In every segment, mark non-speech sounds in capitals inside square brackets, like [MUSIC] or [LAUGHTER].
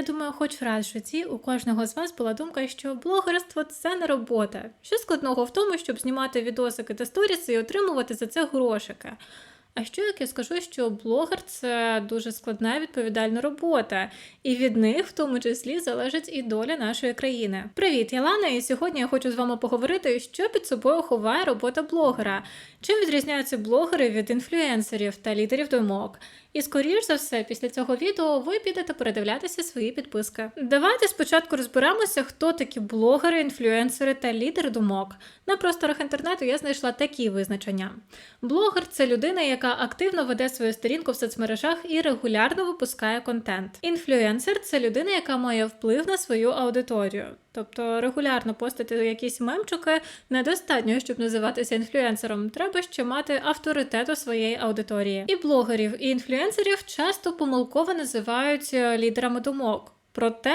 Я думаю, хоч раз в житті у кожного з вас була думка, що блогерство це не робота. Що складного в тому, щоб знімати відосики та сторіси і отримувати за це грошики. А що як я скажу, що блогер це дуже складна відповідальна робота, і від них в тому числі залежить і доля нашої країни. Привіт, я Лана, і сьогодні я хочу з вами поговорити, що під собою ховає робота блогера, чим відрізняються блогери від інфлюенсерів та лідерів думок. І скоріш за все, після цього відео ви підете передивлятися свої підписки. Давайте спочатку розберемося, хто такі блогери, інфлюенсери та лідери думок. На просторах інтернету я знайшла такі визначення: блогер це людина, яка активно веде свою сторінку в соцмережах і регулярно випускає контент. Інфлюенсер це людина, яка має вплив на свою аудиторію. Тобто регулярно постити якісь мемчики недостатньо, щоб називатися інфлюенсером. Треба ще мати авторитет у своєї аудиторії. І блогерів, і інфлюенсерів часто помилково називають е, лідерами думок. Проте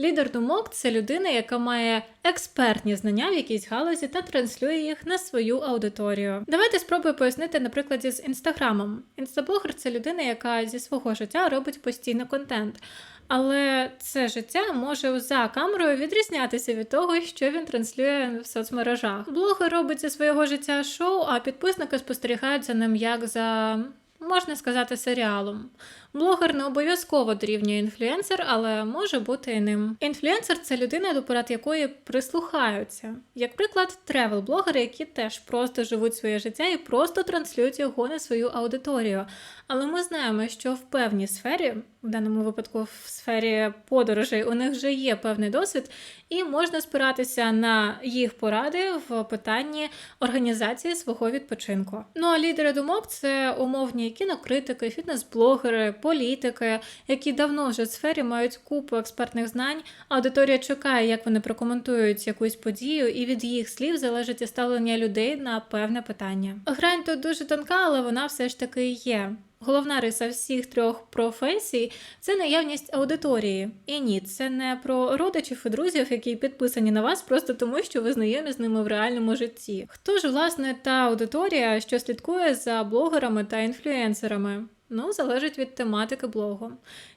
лідер думок це людина, яка має експертні знання в якійсь галузі та транслює їх на свою аудиторію. Давайте спробую пояснити на прикладі з інстаграмом. Інстаблогер це людина, яка зі свого життя робить постійно контент. Але це життя може за камерою відрізнятися від того, що він транслює в соцмережах. Блогер робить зі свого життя шоу, а підписники спостерігають за ним як за. Можна сказати, серіалом. Блогер не обов'язково дорівнює інфлюенсер, але може бути і ним. Інфлюенсер це людина, до порад якої прислухаються. Як приклад, тревел-блогери, які теж просто живуть своє життя і просто транслюють його на свою аудиторію. Але ми знаємо, що в певній сфері, в даному випадку в сфері подорожей, у них вже є певний досвід, і можна спиратися на їх поради в питанні організації свого відпочинку. Ну а лідери думок це умовні кінокритики, фітнес-блогери, політики, які давно вже в сфері мають купу експертних знань. Аудиторія чекає, як вони прокоментують якусь подію, і від їх слів залежить і ставлення людей на певне питання. Грань тут дуже тонка, але вона все ж таки є. Головна риса всіх трьох професій це наявність аудиторії. І ні, це не про родичів і друзів, які підписані на вас просто тому, що ви знайомі з ними в реальному житті. Хто ж власне та аудиторія, що слідкує за блогерами та інфлюенсерами? Ну, залежить від тематики блогу.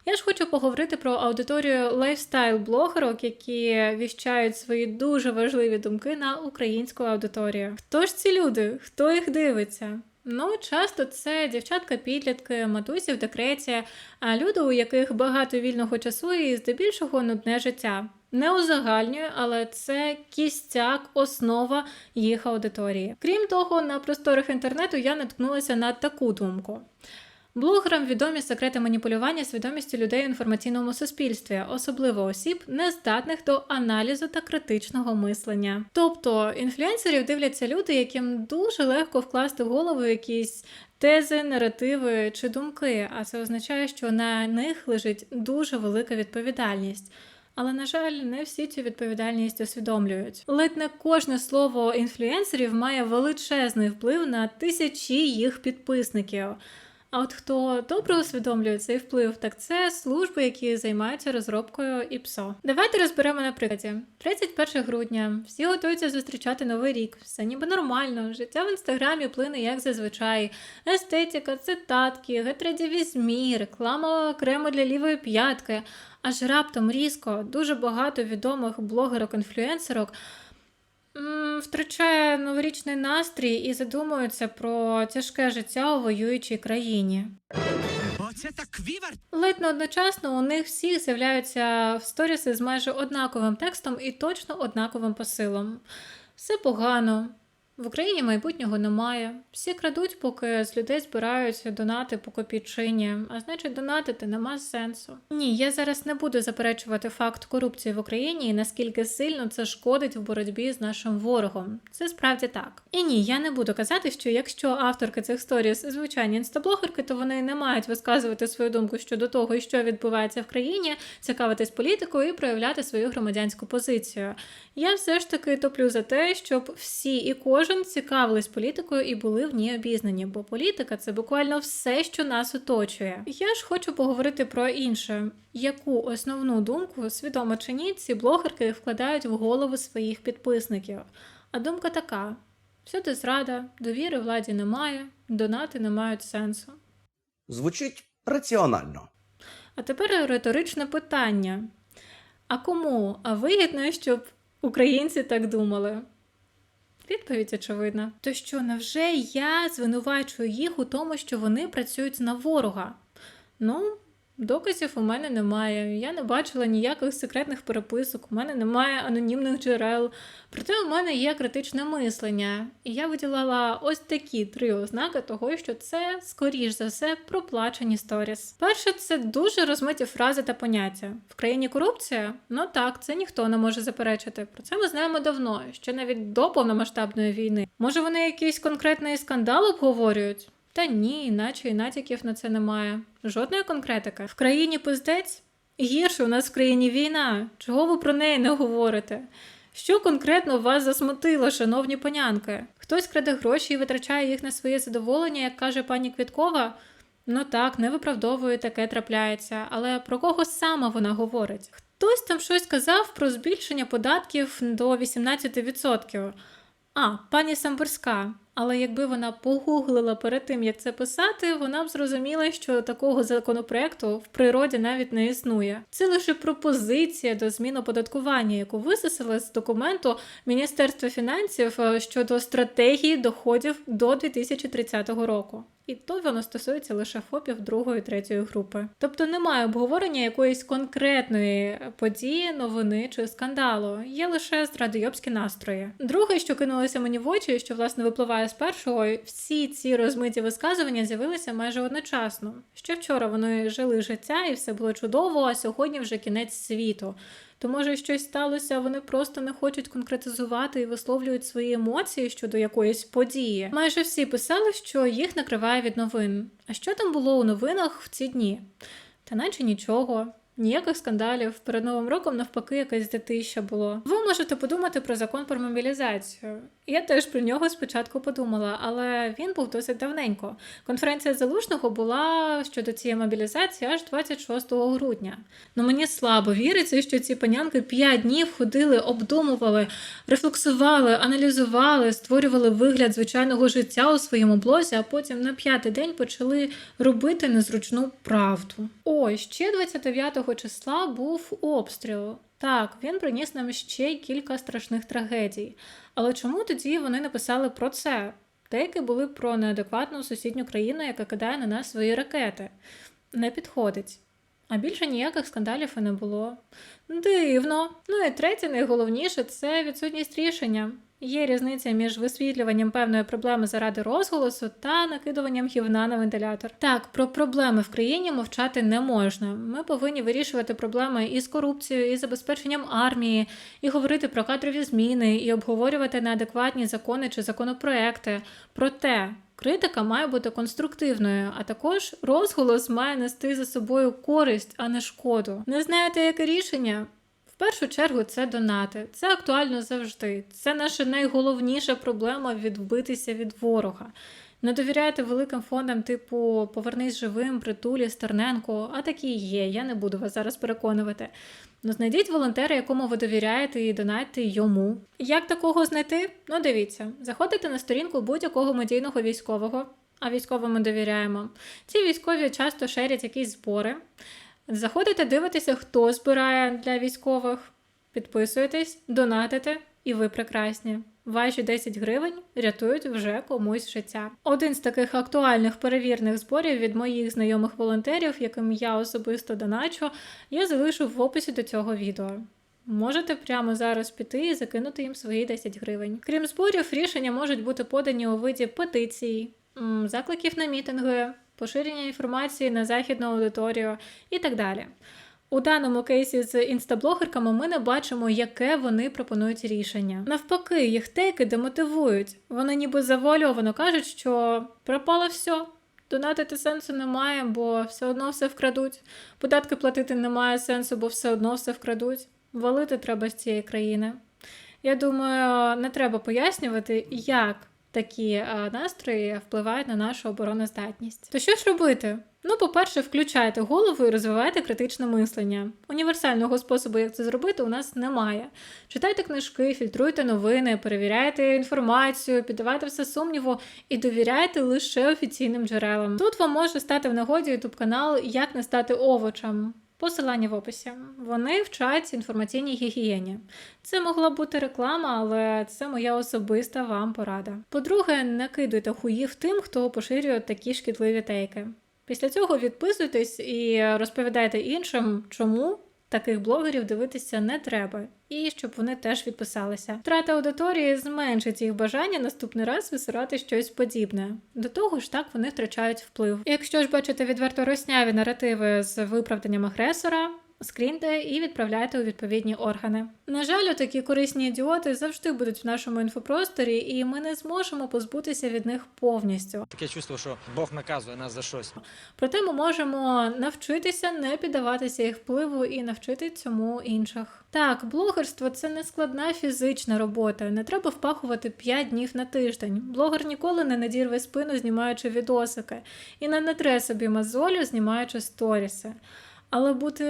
Я ж хочу поговорити про аудиторію лайфстайл-блогерок, які віщають свої дуже важливі думки на українську аудиторію. Хто ж ці люди? Хто їх дивиться? Ну, часто це дівчатка-підлітки, матусі в декреті, а люди, у яких багато вільного часу і здебільшого нудне життя. Не узагальнюю, але це кістяк, основа їх аудиторії. Крім того, на просторах інтернету я наткнулася на таку думку. Блогерам відомі секрети маніпулювання свідомістю людей в інформаційному суспільстві, особливо осіб, нездатних до аналізу та критичного мислення. Тобто інфлюенсерів дивляться люди, яким дуже легко вкласти в голову якісь тези, наративи чи думки, а це означає, що на них лежить дуже велика відповідальність. Але, на жаль, не всі цю відповідальність усвідомлюють. Ледь не кожне слово інфлюенсерів має величезний вплив на тисячі їх підписників. А от хто добре усвідомлює цей вплив, так це служби, які займаються розробкою ІПСО. Давайте розберемо на прикладі. 31 грудня, всі готуються зустрічати новий рік. Все ніби нормально. Життя в інстаграмі плине як зазвичай. Естетика, цитатки, гетрядіві змі, реклама крему для лівої п'ятки. Аж раптом різко дуже багато відомих блогерок-інфлюенсерок м, втрачає новорічний настрій і задумується про тяжке життя у воюючій країні. Оце так вівер! Ледь не одночасно у них всіх з'являються в сторіси з майже однаковим текстом і точно однаковим посилом. Все погано. В Україні майбутнього немає. Всі крадуть, поки з людей збирають донати по копійчині, а значить, донатити нема сенсу. Ні, я зараз не буду заперечувати факт корупції в Україні і наскільки сильно це шкодить в боротьбі з нашим ворогом. Це справді так. І ні, я не буду казати, що якщо авторки цих сторіс звичайні інстаблогерки, то вони не мають висказувати свою думку щодо того, що відбувається в країні, цікавитись політикою і проявляти свою громадянську позицію. Я все ж таки топлю за те, щоб всі і кожен цікавились політикою і були в ній обізнані, бо політика це буквально все, що нас оточує. Я ж хочу поговорити про інше, яку основну думку, свідомо чи ні, ці блогерки вкладають в голови своїх підписників. А думка така: всюди зрада, довіри владі немає, донати не мають сенсу. Звучить раціонально. А тепер риторичне питання: а кому а вигідно, щоб українці так думали? Відповідь очевидна. То що, невже я звинувачую їх у тому, що вони працюють на ворога? Ну, доказів у мене немає. Я не бачила ніяких секретних переписок, у мене немає анонімних джерел. Проте у мене є критичне мислення, і я виділила ось такі три ознаки того, що це, скоріш за все, проплачені сторіс. Перше, це дуже розмиті фрази та поняття. В країні корупція? Ну так, це ніхто не може заперечити. Про це ми знаємо давно, ще навіть до повномасштабної війни. Може, вони якийсь конкретний скандал обговорюють? Та ні, наче і натяків на це немає. Жодної конкретики. В країні пиздець? Гірше у нас в країні війна. Чого ви про неї не говорите? Що конкретно вас засмутило, шановні панянки? Хтось краде гроші і витрачає їх на своє задоволення, як каже пані Квіткова? Ну так, не виправдовую, таке трапляється, але про кого саме вона говорить? Хтось там щось казав про збільшення податків до 18%. А, пані Самборська. Але якби вона погуглила перед тим, як це писати, вона б зрозуміла, що такого законопроекту в природі навіть не існує. Це лише пропозиція до змін оподаткування, яку висосили з документу Міністерства фінансів е, щодо стратегії доходів до 2030 року. І то воно стосується лише ФОПів другої третьої групи. Тобто немає обговорення якоїсь конкретної події, новини чи скандалу. Є лише зрадойобські настрої. Друге, що кинулося мені в очі, що власне випливає з першого, всі ці розмиті висказування з'явилися майже одночасно. Ще вчора вони жили життя і все було чудово, а сьогодні вже кінець світу. То може щось сталося, вони просто не хочуть конкретизувати і висловлюють свої емоції щодо якоїсь події. Майже всі писали, що їх накриває від новин. А що там було у новинах в ці дні? Та наче нічого. Ніяких скандалів перед новим роком навпаки якась дитища було. Ви можете подумати про закон про мобілізацію. Я теж про нього спочатку подумала, але він був досить давненько. Конференція залужного була щодо цієї мобілізації аж 26 грудня. Ну мені слабо віриться, що ці панянки п'ять днів ходили, обдумували, рефлексували, аналізували, створювали вигляд звичайного життя у своєму блозі, а потім на п'ятий день почали робити незручну правду. Ой, ще 29 числа був обстріл. Так, він приніс нам ще й кілька страшних трагедій. Але чому тоді вони написали про це? Деякі були про неадекватну сусідню країну, яка кидає на нас свої ракети. Не підходить. А більше ніяких скандалів і не було. Дивно. Ну і третє, найголовніше це відсутність рішення. Є різниця між висвітлюванням певної проблеми заради розголосу та накидуванням гівна на вентилятор. Так, про проблеми в країні мовчати не можна. Ми повинні вирішувати проблеми і з корупцією, і забезпеченням армії, і говорити про кадрові зміни, і обговорювати неадекватні закони чи законопроекти. Проте критика має бути конструктивною, а також розголос має нести за собою користь, а не шкоду. Не знаєте, яке рішення? В першу чергу це донати. Це актуально завжди. Це наша найголовніша проблема відбитися від ворога. Не довіряйте великим фондам, типу Повернись живим, притулі, Стерненко, а такі є. Я не буду вас зараз переконувати. Ну, знайдіть волонтера, якому ви довіряєте, і донайте йому. Як такого знайти? Ну, дивіться, заходите на сторінку будь-якого медійного військового, а військовим ми довіряємо. Ці військові часто шерять якісь збори. Заходите, дивитеся, хто збирає для військових, підписуєтесь, донатите, і ви прекрасні. Ваші 10 гривень рятують вже комусь життя. Один з таких актуальних перевірних зборів від моїх знайомих волонтерів, яким я особисто доначу, я залишу в описі до цього відео. Можете прямо зараз піти і закинути їм свої 10 гривень. Крім зборів, рішення можуть бути подані у виді петицій, закликів на мітинги, поширення інформації на західну аудиторію і так далі. У даному кейсі з інстаблогерками ми не бачимо, яке вони пропонують рішення. Навпаки, їх теки демотивують. Вони ніби завуальовано кажуть, що пропало все. Донатити сенсу немає, бо все одно все вкрадуть. Податки платити немає сенсу, бо все одно все вкрадуть. Валити треба з цієї країни. Я думаю, не треба пояснювати, як такі е, настрої впливають на нашу обороноздатність. То що ж робити? Ну, по-перше, включайте голову і розвивайте критичне мислення. Універсального способу, як це зробити, у нас немає. Читайте книжки, фільтруйте новини, перевіряйте інформацію, піддавайте все сумніву і довіряйте лише офіційним джерелам. Тут вам може стати в нагоді youtube канал Як не стати овочем. Посилання в описі. Вони вчать інформаційній гігієні. Це могла бути реклама, але це моя особиста вам порада. По-друге, не кидуйте хуїв тим, хто поширює такі шкідливі тейки. Після цього відписуйтесь і розповідайте іншим, чому таких блогерів дивитися не треба, і щоб вони теж відписалися. Втрата аудиторії зменшить їх бажання наступний раз висирати щось подібне. До того ж, так вони втрачають вплив. Якщо ж бачите відверто росняві наративи з виправданням агресора. Скріньте і відправляйте у відповідні органи. На жаль, такі корисні ідіоти завжди будуть в нашому інфопросторі, і ми не зможемо позбутися від них повністю. Таке чувство, що Бог наказує нас за щось. Проте ми можемо навчитися не піддаватися їх впливу і навчити цьому інших. Так, блогерство це не складна фізична робота. Не треба впахувати 5 днів на тиждень. Блогер ніколи не надірве спину, знімаючи відосики, і не натре собі мозолю, знімаючи сторіси. Але бути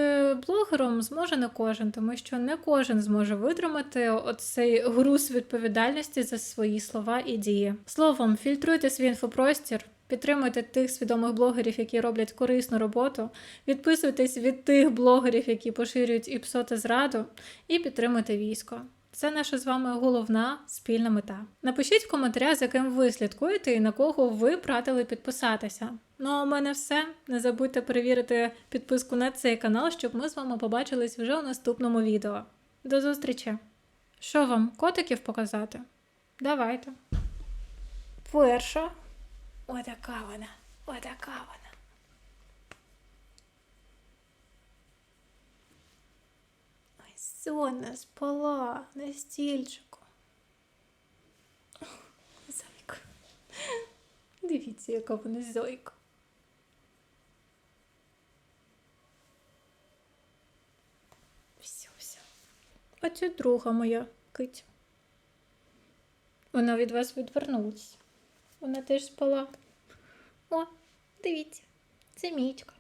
блогером зможе не кожен, тому що не кожен зможе витримати оцей груз відповідальності за свої слова і дії. Словом, фільтруйте свій інфопростір, підтримуйте тих свідомих блогерів, які роблять корисну роботу, відписуйтесь від тих блогерів, які поширюють і псоти зраду, і підтримуйте військо. Це наша з вами головна спільна мета. Напишіть в коментарях, за ким ви слідкуєте і на кого ви пратили підписатися. Ну а у мене все. Не забудьте перевірити підписку на цей канал, щоб ми з вами побачились вже у наступному відео. До зустрічі! Що вам, котиків показати? Давайте. Перша. Отака вона. Отака вона. Сонна спала на стільчику. Зойка. Дивіться, яка вона зойка. Все, все. А це друга моя кить. Вона від вас відвернулась. Вона теж спала. О, дивіться, це мічка.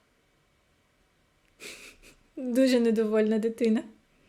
[LAUGHS] Дуже недовольна дитина.